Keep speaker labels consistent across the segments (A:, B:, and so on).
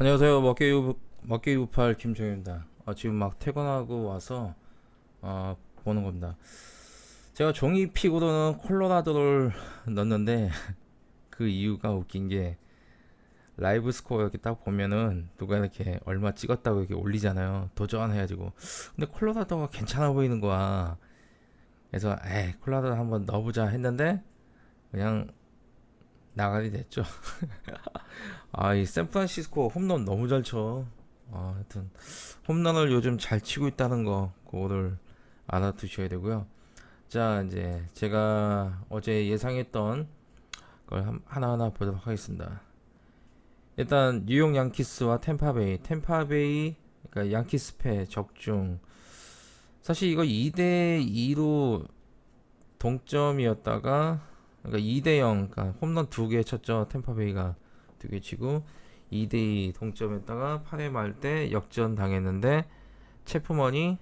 A: 안녕하세요. 먹개유 먹개유팔 김정입니다. 아, 지금 막 퇴근하고 와서 아, 보는 겁니다. 제가 종이 픽으로는 콜로라도를 넣었는데 그 이유가 웃긴 게 라이브 스코어 이렇게 딱 보면은 누가 이렇게 얼마 찍었다고 이렇게 올리잖아요. 도전해가지고 근데 콜로라도가 괜찮아 보이는 거야. 그래서 에이 콜로라도 한번 넣어보자 했는데 그냥 나가게 됐죠. 아, 이 샌프란시스코 홈런 너무 잘 쳐. 아, 하여튼 홈런을 요즘 잘 치고 있다는 거 그거를 알아두셔야 되고요. 자, 이제 제가 어제 예상했던 걸 한- 하나하나 보도록 하겠습니다. 일단 뉴욕 양키스와 템파베이, 템파베이 그러니까 양키스 패 적중. 사실 이거 2대 2로 동점이었다가 그러니까 2대 0, 그러니까 홈런 두 개 쳤죠. 템파베이가 두개 치고 2대2 동점했다가 8회 말 때 역전 당했는데 체프먼이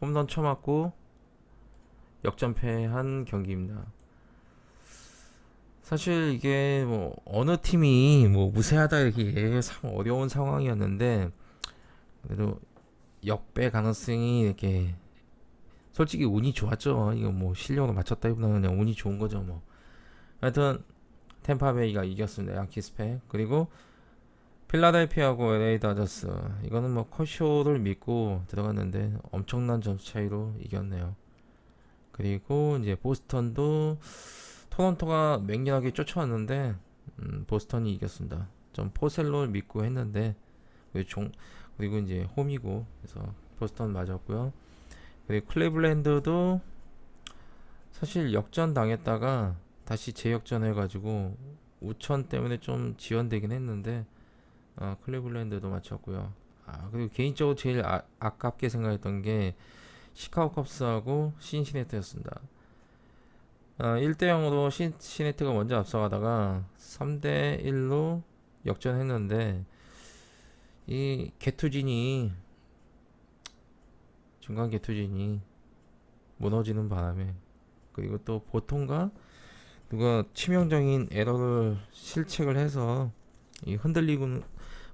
A: 홈런 쳐맞고 역전패한 경기입니다. 사실 이게 뭐 어느 팀이 뭐 무세하다 이렇게 참 어려운 상황이었는데 그래도 역배 가능성이 이렇게 솔직히 운이 좋았죠. 이거 뭐 실력으로 맞췄다기보다는 그냥 운이 좋은 거죠 뭐. 하여튼 템파베이가 이겼습니다. 양키스 패. 그리고 필라델피아하고 LA 다저스. 이거는 뭐 커쇼를 믿고 들어갔는데 엄청난 점수 차이로 이겼네요. 그리고 이제 보스턴도 토론토가 맹렬하게 쫓아왔는데 음, 보스턴이 이겼습니다. 좀 포셀로를 믿고 했는데 그리고, 종, 그리고 이제 홈이고 그래서 보스턴 맞았고요. 그리고 클리블랜드도 사실 역전 당했다가 다시 재역전 해가지고 우천 때문에 좀 지연되긴 했는데 어, 클리블랜드도 맞췄고요. 아 그리고 개인적으로 제일 아, 아깝게 생각했던 게 시카고 컵스하고 신시내트였습니다. 어, 1대 0으로 신 시내트가 먼저 앞서가다가 3대 1로 역전했는데 이 개투진이 중간 개투진이 무너지는 바람에 그리고 또 보통가 누가 치명적인 에러를 실책을 해서 이 흔들리고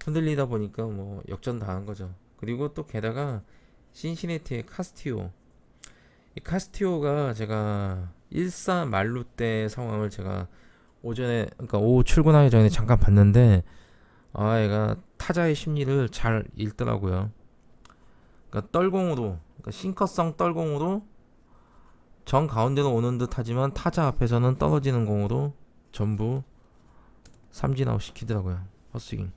A: 흔들리다 보니까 뭐 역전 당한 거죠. 그리고 또 게다가 신시내티의 카스티오 이 카스티오가 제가 1사 말루 때 상황을 제가 오전에 그러니까 오후 출근하기 전에 잠깐 봤는데 아 얘가 타자의 심리를 잘 읽더라고요. 그러니까 떨공으로 그러니까 싱커성 떨공으로 정 가운데로 오는 듯 하지만 타자 앞에서는 떨어지는 공으로 전부 삼진 아웃 시키더라고요. 헛스윙.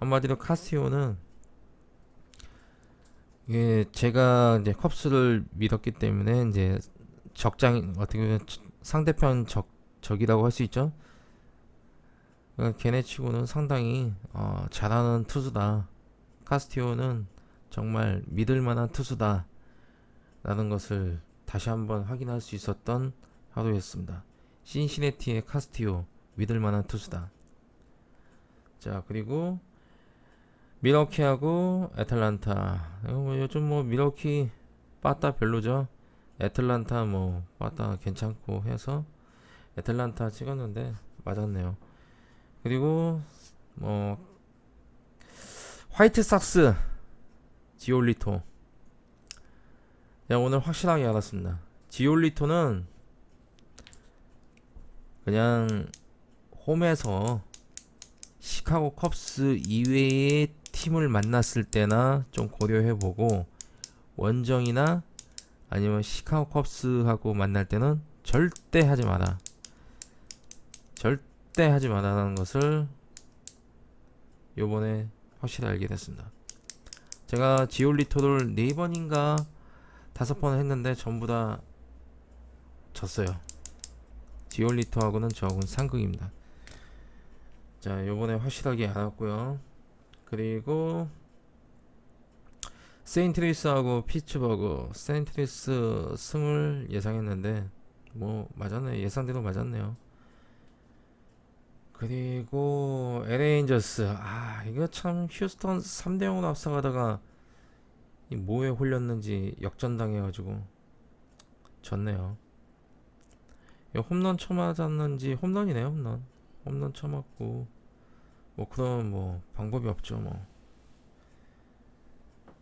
A: 한마디로 카스티오는 이게 제가 이제 컵스를 믿었기 때문에 이제 적장 어떻게 보면 상대편 적 적이라고 할 수 있죠. 그러니까 걔네 치고는 상당히 어, 잘하는 투수다. 카스티오는 정말 믿을 만한 투수다. 라는 것을 다시 한번 확인할 수 있었던 하루였습니다. 신시내티의 카스티오 믿을 만한 투수다. 자 그리고 미러키하고 애틀란타 뭐 요즘 뭐 미러키 빠따 별로죠. 애틀란타 뭐 빠따 괜찮고 해서 애틀란타 찍었는데 맞았네요. 그리고 뭐 화이트삭스 지올리토 제가 오늘 확실하게 알았습니다. 지올리토는 그냥 홈에서 시카고 컵스 이외의 팀을 만났을 때나 좀 고려해보고 원정이나 아니면 시카고 컵스하고 만날 때는 절대 하지 마라. 절대 하지 마라는 것을 요번에 확실히 알게 됐습니다. 제가 지올리토를 네 번인가 다섯 번 했는데 전부 다 졌어요. 지올리토하고는 저하고는 상극입니다. 자, 요번에 확실하게 알았고요. 그리고 세인트리스하고 피츠버그 세인트리스 승을 예상했는데 뭐 맞았네요. 예상대로 맞았네요. 그리고 LA 엔저스 아 이거 참 휴스턴 3대 0으로 앞서가다가 이 뭐에 홀렸는지 역전당해가지고 졌네요. 홈런 쳐맞았는지 홈런이네요 홈런. 홈런 쳐맞고 뭐 그런 뭐 방법이 없죠 뭐.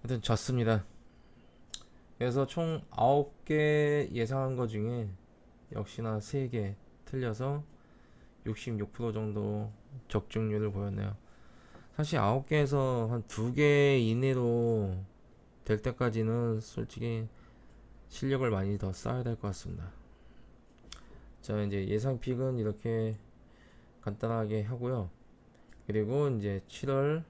A: 하여튼 졌습니다. 그래서 총 9개 예상한 거 중에 역시나 3개 틀려서 66% 정도 적중률을 보였네요. 사실 9개에서 한 2개 이내로 될 때까지는 솔직히 실력을 많이 더 쌓아야 될 것 같습니다 자 이제 예상 픽은 이렇게 간단하게 하고요 그리고 이제 7월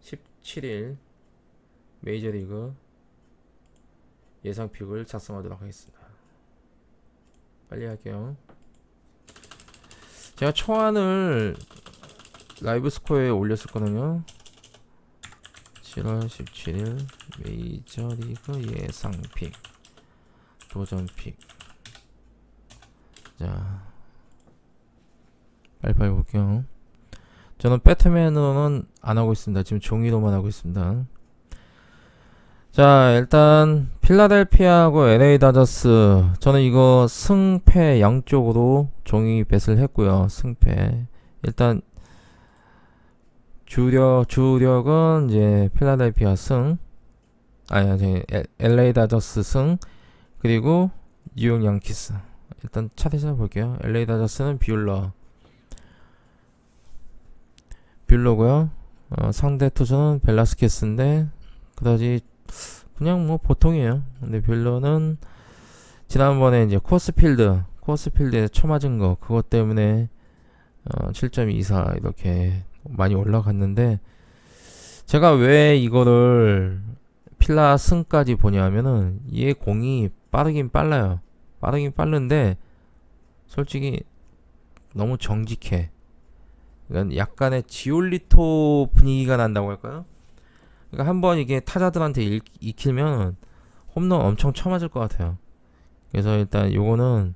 A: 17일 메이저리그 예상 픽을 작성하도록 하겠습니다. 빨리 할게요. 제가 초안을 라이브 스코어에 올렸었거든요. 7월 17일 메이저리그 예상 픽 도전 픽 자 빨리빨리 볼게요. 저는 배트맨으로는 안 하고 있습니다. 지금 종이로만 하고 있습니다. 자, 일단 필라델피아하고 LA 다저스 저는 이거 승패 양쪽으로 종이 뱃을 했고요. 승패. 일단 주력 주력은 이제 필라델피아 승 아니 아니 LA 다저스 승 그리고 뉴욕 양키스. 일단 차트 찾아볼게요. LA 다저스는 비올러 뷰러고요. 어, 상대 투수는 벨라스케스인데 그다지 그냥 뭐 보통이에요. 근데 뷰러는 지난번에 이제 코스필드 코스필드에 쳐맞은 거 그것 때문에 어, 7.24 이렇게 많이 올라갔는데 제가 왜 이거를 필라 승까지 보냐면은 얘 공이 빠르긴 빨라요. 빠르긴 빠른데 솔직히 너무 정직해. 약간의 지올리토 분위기가 난다고 할까요? 그러니까 한번 이게 타자들한테 읽, 익히면 홈런 엄청 쳐맞을 것 같아요. 그래서 일단 요거는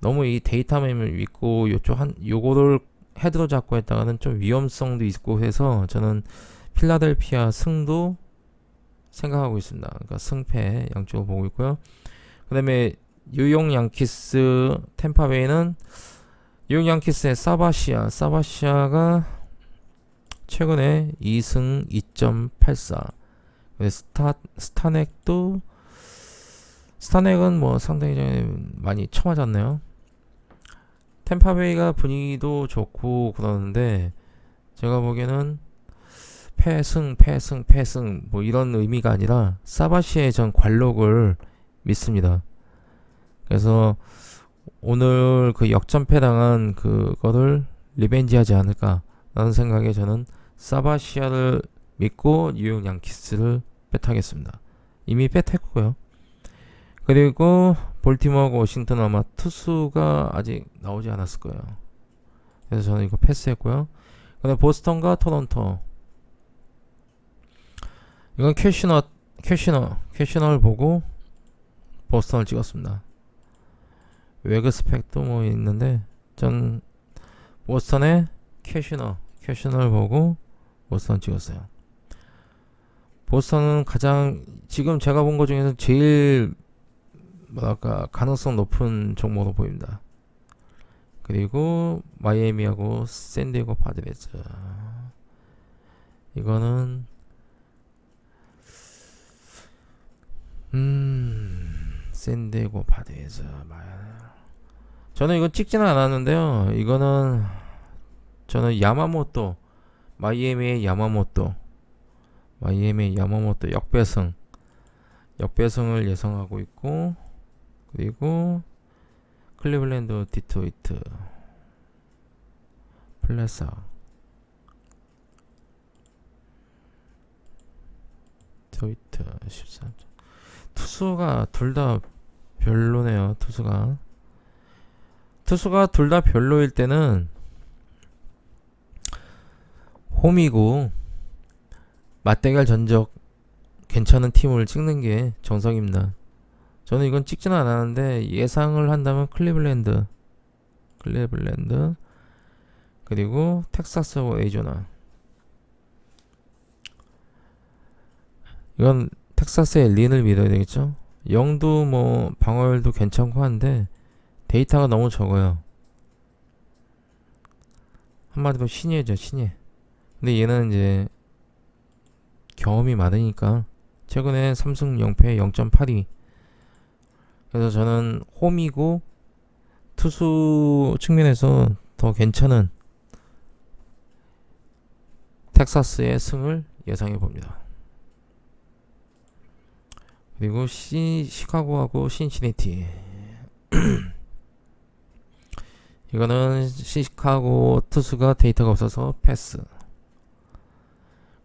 A: 너무 이 데이터맨을 믿고 요쪽 한 요거를 헤드로 잡고 했다가는 좀 위험성도 있고 해서 저는 필라델피아 승도 생각하고 있습니다. 그러니까 승패 양쪽을 보고 있고요. 그 다음에 뉴욕 양키스 템파베이는 뉴욕 양키스의 사바시아 사바시아가 최근에 2승 2.84 스타 스타넥도 스타넥은 뭐 상당히 좀 많이 쳐맞았네요. 템파베이가 분위기도 좋고 그러는데 제가 보기에는 패승 패승 패승 뭐 이런 의미가 아니라 사바시의 전 관록을 믿습니다. 그래서 오늘 그 역전패 당한 그거를 리벤지하지 않을까라는 생각에 저는 사바시아를 믿고 뉴욕 양키스를 뺏하겠습니다. 이미 뺏했고요. 그리고 볼티모어하고 워싱턴 아마 투수가 아직 나오지 않았을 거예요. 그래서 저는 이거 패스했고요. 근데 보스턴과 토론토 이건 캐시너 캐시너 캐시너를 보고 보스턴을 찍었습니다. 외그 스펙도 뭐 있는데 전 보스턴의 캐시너 캐시너를 보고 보스턴 찍었어요. 보스턴은 가장 지금 제가 본 것 중에서 제일 뭐랄까 가능성 높은 종목으로 보입니다. 그리고 마이애미하고 샌디에고 파드레스 이거는 음 샌디에고 파드레스 저는 이거 찍지는 않았는데요. 이거는 저는 야마모토 마이애미의 야마모토 마이애미의 야마모토 역배승 역배승을 예상하고 있고 그리고 클리블랜드 디트로이트. 플레사 디트로이트 13점. 투수가 둘 다 별로네요 투수가. 투수가 둘 다 별로일 때는 홈이고 맞대결 전적 괜찮은 팀을 찍는 게 정석입니다. 저는 이건 찍지는 않았는데 예상을 한다면 클리블랜드, 클리블랜드 그리고 텍사스 에이조나 이건 텍사스의 린을 믿어야 되겠죠? 영도 뭐 방어율도 괜찮고 한데 데이터가 너무 적어요. 한마디로 신예죠 신예 근데 얘는 이제 경험이 많으니까 최근에 삼승 0패 0.82 그래서 저는 홈이고 투수 측면에서 더 괜찮은 텍사스의 승을 예상해 봅니다. 그리고 시, 시카고하고 신시내티. 이거는 시카고 투수가 데이터가 없어서 패스.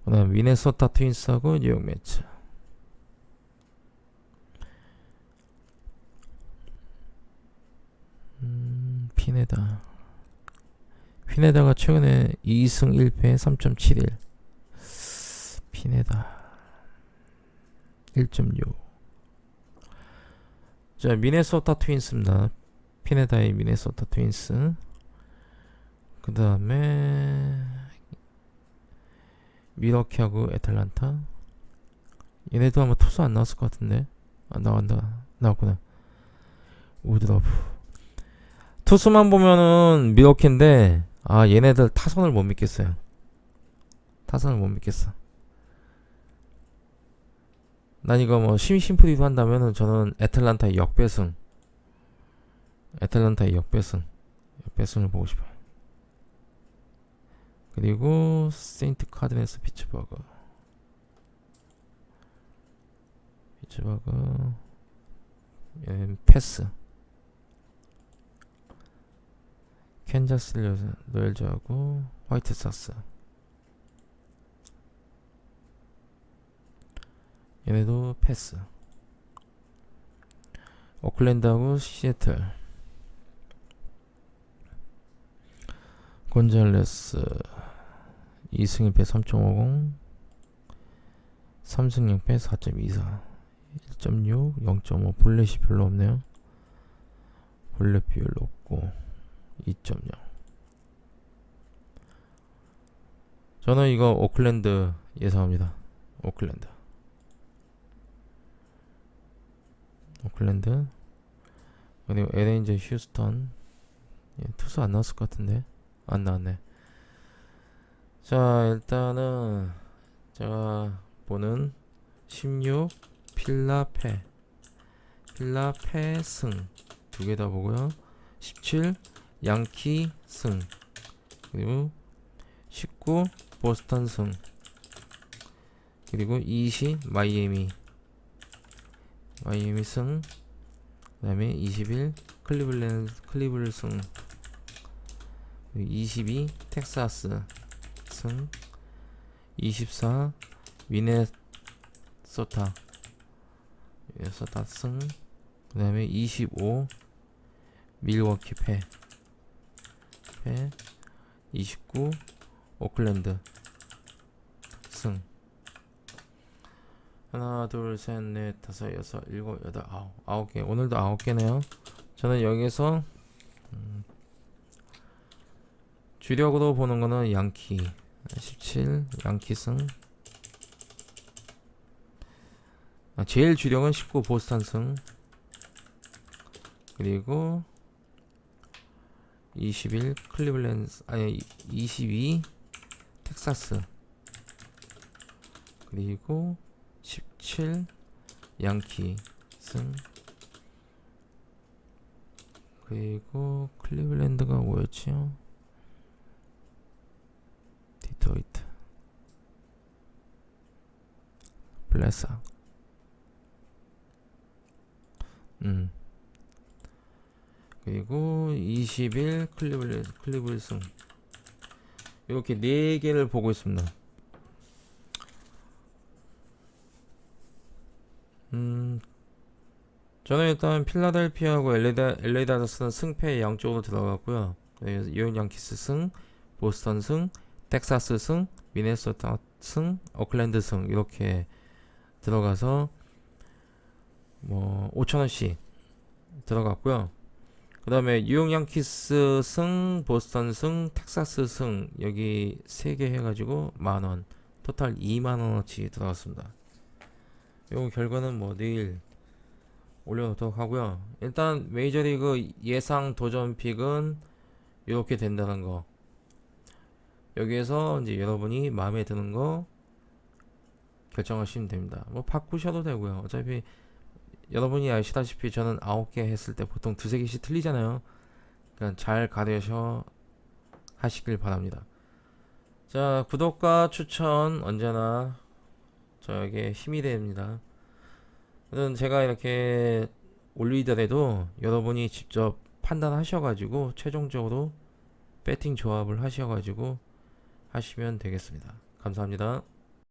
A: 그 다음 미네소타 트윈스하고 뉴욕 매츠 음, 피네다 피네다가 최근에 2승 1패 3.71 피네다 1.6 자, 미네소타 트윈스입니다. 피네다의 미네소타 트윈스. 그 다음에 미러키하고 애틀란타. 얘네도 아마 투수 안 나왔을 것 같은데. 안 나간다. 나왔구나. 우드러브. 투수만 보면은 미러키인데 아 얘네들 타선을 못 믿겠어요. 타선을 못 믿겠어. 난 이거 뭐 심심풀이도 한다면은 저는 애틀란타의 역배승. 애틀란타의 역배승. 역배승을 보고 싶어요. 그리고 세인트 카드네스 피츠버그. 피츠버그. 패스 캔자스 로열즈하고 화이트삭스. 얘네도 패스. 오클랜드하고 시애틀. 곤잘레스. 2승 1패 3.50 3승 0패 4.24 1.6 0.5 볼넷이 별로 없네요. 볼넷 비율 높고 2.0 저는 이거 오클랜드 예상합니다. 오클랜드. 오클랜드. 그리고 LNG 휴스턴. 예, 투수 안 나왔을 것 같은데? 안 나왔네. 자 일단은 제가 보는 16 필라페. 필라페 승 두 개 다 보고요. 17 양키 승. 그리고 19 보스턴 승. 그리고 20 마이애미. 마이애미 승. 그다음에 21 클리블랜드 클리블 승. 22 텍사스 승. 24 미네소타. 미네소타 승. 그 다음에 25 밀워키 패, 패 29 오클랜드. 승. 하나 둘 셋 넷 다섯 여섯 일곱 여덟 아홉. 아홉 개. 오늘도 아홉 개네요. 저는 여기서 음, 주력으로 보는 거는 양키. 17 양키 승. 아, 제일 주력은 19 보스턴 승. 그리고 21 클리블랜드 아니 22 텍사스. 그리고 17 양키 승. 그리고 클리블랜드가 뭐였지요? 디트로이트. 블레사 음 그리고 20일 클리블 클리블 승 이렇게 네 개를 보고 있습니다. 음, 저는 일단 필라델피아하고 엘레다, LA 다저스는 승패 양쪽으로 들어갔고요. 뉴욕 양키스 승, 보스턴 승, 텍사스 승, 미네소타 승, 오클랜드 승 이렇게 들어가서 뭐 5천 원씩 들어갔고요. 그 다음에 뉴욕 양키스 승, 보스턴 승, 텍사스 승 여기 세 개 해가지고 만원 토탈 2만원어치 들어갔습니다. 요 결과는 뭐 내일 올려놓도록 하고요. 일단 메이저리그 예상 도전 픽은 이렇게 된다는 거. 여기에서 이제 여러분이 마음에 드는 거 결정하시면 됩니다. 뭐 바꾸셔도 되고요. 어차피 여러분이 아시다시피 저는 아홉 개 했을 때 보통 두세 개씩 틀리잖아요. 그러니까 잘 가려서 하시길 바랍니다. 자, 구독과 추천 언제나 저에게 힘이 됩니다. 저는 제가 이렇게 올리더라도 여러분이 직접 판단하셔가지고 최종적으로 배팅 조합을 하셔가지고 하시면 되겠습니다. 감사합니다.